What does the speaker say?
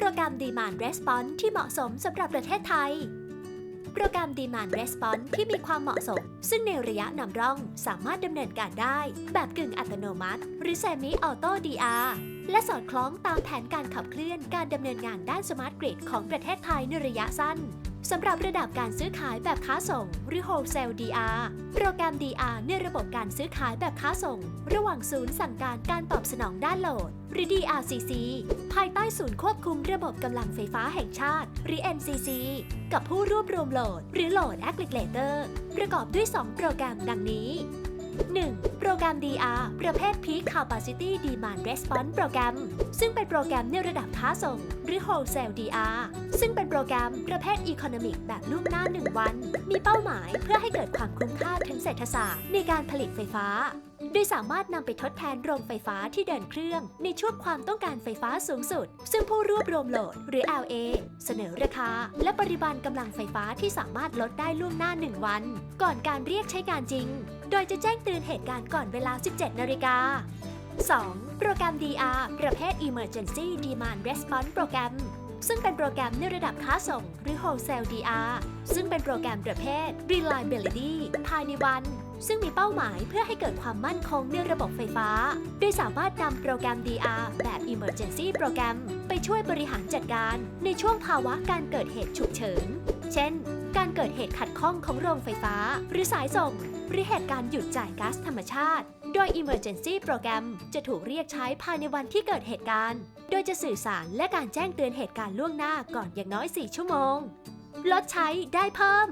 โปรแกรม Demand Response ที่เหมาะสมสำหรับประเทศไทย โปรแกรม Demand Response ที่มีความเหมาะสม ซึ่งในระยะนำร่องสามารถดำเนินการได้ แบบกึ่งอัตโนมัติ หรือ Semi Auto DR และสอดคล้องตามแผนการขับเคลื่อนการดำเนินงานด้าน Smart Grid ของประเทศไทยในระยะสั้นสำหรับระดับการซื้อขายแบบค้าส่ง หรือ Wholesale DR โปรแกรม DR ในระบบการซื้อขายแบบค้าส่ง ระหว่างศูนย์สั่งการการตอบสนองด้านโหลด หรือ DRCC ภายใต้ศูนย์ควบคุมระบบกำลังไฟฟ้าแห่งชาติ หรือ NCC กับผู้รวบรวมโหลด หรือโหลดแอปพลิเคเตอร์ประกอบด้วย 2 โปรแกรมดังนี้ 1. โปรแกรม DR ประเภท Peak Capacity Demand Response โปรแกรม ซึ่งเป็นโปรแกรมในระดับค้าส่ง หรือ Wholesale DR ซึ่งเป็นโปรแกรมประเภท Economic แบบล่วงหน้า 1 วัน มีเป้าหมายเพื่อให้เกิดความคุ้มค่าทางเศรษฐศาสตร์ในการผลิตไฟฟ้า โดยสามารถนำไปทดแทนโรงไฟฟ้าที่เดินเครื่อง ในช่วงความต้องการไฟฟ้าสูงสุด ซึ่งผู้รวบรวมโหลดหรือ LA เสนอราคา และปริมาณกำลังไฟฟ้าที่สามารถลดได้ล่วงหน้า 1 วัน ก่อนการเรียกใช้การจริง ยจะแจ้งเตือนเหตุการณ์ก่อนเวลา 17 นาฬิกา 2. โปรแกรม DR ประเภท Emergency Demand Response Program ซึ่งเป็นโปรแกรมในระดับค้าส่ง หรือ Wholesale DR ซึ่งเป็นโปรแกรมประเภท Reliability ภายในวัน ซึ่งมีเป้าหมายเพื่อให้เกิดความมั่นคงในระบบไฟฟ้า โดยสามารถนำโปรแกรม DR แบบ Emergency โปรแกรมไปช่วยบริหารจัดการในช่วงภาวะการเกิดเหตุฉุกเฉิน เช่น การเกิดเหตุขัดข้องของโรงไฟฟ้า หรือสายส่ง หรือเหตุการณ์หยุดจ่ายก๊าซธรรมชาติ โดย Emergency โปรแกรมจะถูกเรียกใช้ภายในวันที่เกิดเหตุการณ์ โดยจะสื่อสารและการแจ้งเตือนเหตุการณ์ล่วงหน้าก่อนอย่างน้อย 4 ชั่วโมง ลดใช้ได้เพิ่ม